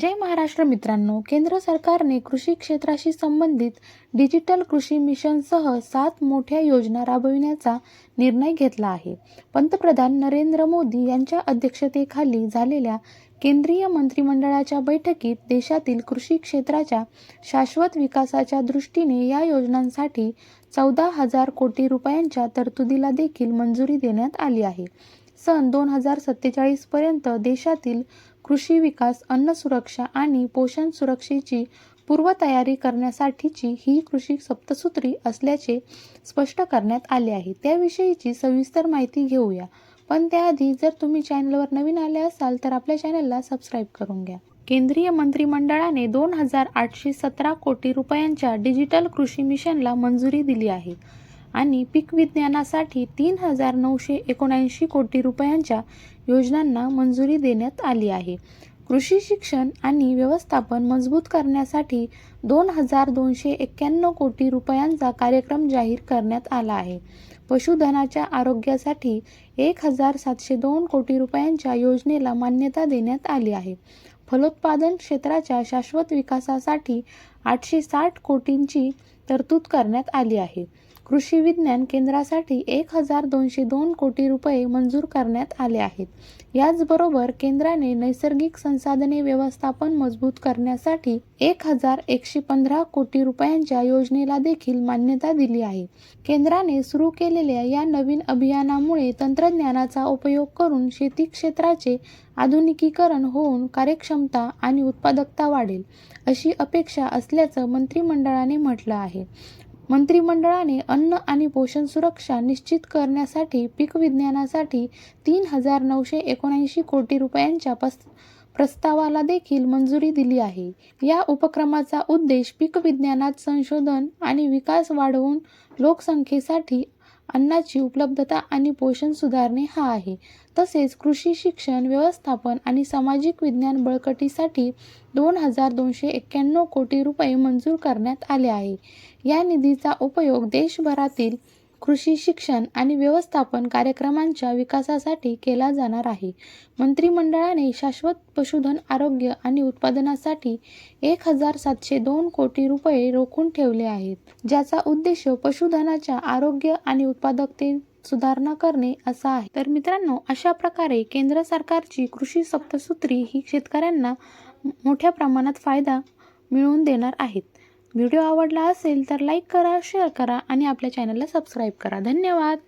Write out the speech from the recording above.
जय महाराष्ट्र मित्रांनो केंद्र सरकारने कृषी क्षेत्राशी संबंधित डिजिटल कृषी मिशनसह सात मोठ्या योजना राबविण्याचा निर्णय घेतला आहे. पंतप्रधान नरेंद्र मोदी यांच्या अध्यक्षतेखाली झालेल्या केंद्रीय मंत्रिमंडळाच्या बैठकीत देशातील कृषी क्षेत्राच्या शाश्वत विकासाच्या दृष्टीने या योजनांसाठी चौदा हजार कोटी रुपयांच्या तरतुदीला देखील मंजुरी देण्यात आली आहे. सन दोन हजार सत्तेचाळीसपर्यंत देशातील कृषी विकास अन्न सुरक्षा आणि पोषण सुरक्षेची पूर्वतयारी करण्यासाठीची ही कृषी सप्तसूत्री असल्याचे स्पष्ट करण्यात आले आहे. त्याविषयीची सविस्तर माहिती घेऊया. पण त्याआधी जर तुम्ही चॅनलवर नवीन आले असाल तर आपल्या चॅनलला सबस्क्राईब करून घ्या. केंद्रीय मंत्रिमंडळाने दोन हजार आठशे सतरा कोटी रुपयांच्या डिजिटल कृषी मिशनला मंजुरी दिली आहे. आणि पीक विज्ञानासाठी तीन हजार नऊशे एकोणऐंशी कोटी रुपयांच्या योजनांना मंजुरी देण्यात आली आहे. कृषी शिक्षण आणि व्यवस्थापन मजबूत करण्यासाठी दोन हजार दोनशे एक्क्याण्णव कोटी रुपयांचा कार्यक्रम जाहीर करण्यात आला आहे. पशुधनाच्या आरोग्यासाठी एक हजार सातशे दोन कोटी रुपयांच्या योजनेला मान्यता देण्यात आली आहे. फलोत्पादन क्षेत्राच्या शाश्वत विकासासाठी आठशे साठ कोटींची तरतूद करण्यात आली आहे. कृषी विज्ञान केंद्रासाठी एक हजार दोनशे दोन कोटी रुपये मंजूर करण्यात आले आहेत. याचबरोबर केंद्राने नैसर्गिक संसाधने व्यवस्थापन मजबूत करण्यासाठी एक हजार एकशे पंधरा कोटी रुपयांच्या योजनेला देखील मान्यता दिली आहे. केंद्राने सुरू केलेल्या या नवीन अभियानामुळे तंत्रज्ञानाचा उपयोग करून शेती क्षेत्राचे आधुनिकीकरण होऊन कार्यक्षमता आणि उत्पादकता वाढेल अशी अपेक्षा असल्याचं मंत्रिमंडळाने म्हटलं आहे. मंत्रिमंडळाने अन्न आणि पोषण सुरक्षा निश्चित करण्यासाठी पीक विज्ञानासाठी तीन हजार नऊशे एकोणऐंशी कोटी रुपयांच्या पस प्रस्तावाला देखील मंजुरी दिली आहे. या उपक्रमाचा उद्देश पीक विज्ञानात संशोधन आणि विकास वाढवून लोकसंख्येसाठी अन्नाची उपलब्धता आणि पोषण सुधारणे हा आहे. तसेच कृषी शिक्षण व्यवस्थापन आणि सामाजिक विज्ञान बळकटीसाठी दोन हजार दोनशे एक्क्याण्णव कोटी रुपये मंजूर करण्यात आले आहे. या निधीचा उपयोग देशभरातील कृषी शिक्षण आणि व्यवस्थापन कार्यक्रमांच्या विकासासाठी केला जाणार आहे. मंत्रिमंडळाने शाश्वत पशुधन आरोग्य आणि उत्पादनासाठी एक हजार सातशे दोन कोटी रुपये रोखून ठेवले आहेत. ज्याचा उद्देश पशुधनाच्या आरोग्य आणि उत्पादकते सुधारणा करणे असा आहे. तर मित्रांनो अशा प्रकारे केंद्र सरकारची कृषी सप्तसूत्री ही शेतकऱ्यांना मोठ्या प्रमाणात फायदा मिळवून देणार आहेत. व्हिडिओ आवडला असेल तर लाईक करा शेअर करा आणि आपल्या चॅनलला सबस्क्राईब करा. धन्यवाद.